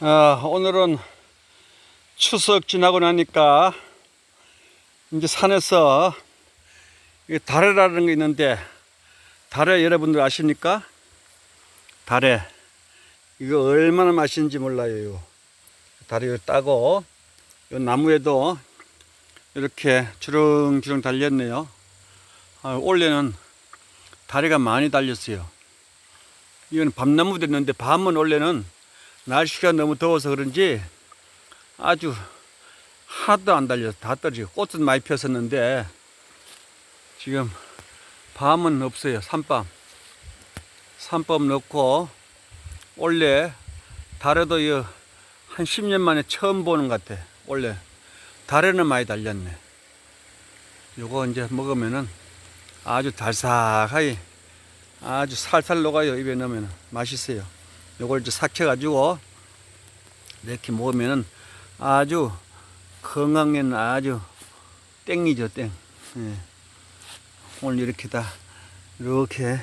아, 오늘은 추석 지나고 나니까 이제 산에서 이 다래라는 게 있는데 다래 여러분들 아십니까? 다래 이거 얼마나 맛있는지 몰라요. 요. 다래를 따고 요 나무에도 이렇게 주렁주렁 달렸네요. 아, 올해는 다리가 많이 달렸어요. 이건 밤나무 됐는데 밤은 원래는 날씨가 너무 더워서 그런지 아주 하나도 안 달려서 다 떨어지고 꽃은 많이 폈었는데 지금 밤은 없어요. 산밤. 산밤 넣고 원래 달에도 이한 10년 만에 처음 보는 것 같아. 원래 달에는 많이 달렸네. 요거 이제 먹으면은 아주 달싹하게 아주 살살 녹아요. 입에 넣으면 맛있어요. 요걸 이제 삭혀가지고 이렇게 먹으면은 아주 건강에는 아주 땡이죠, 땡. 예. 오늘 이렇게 다 이렇게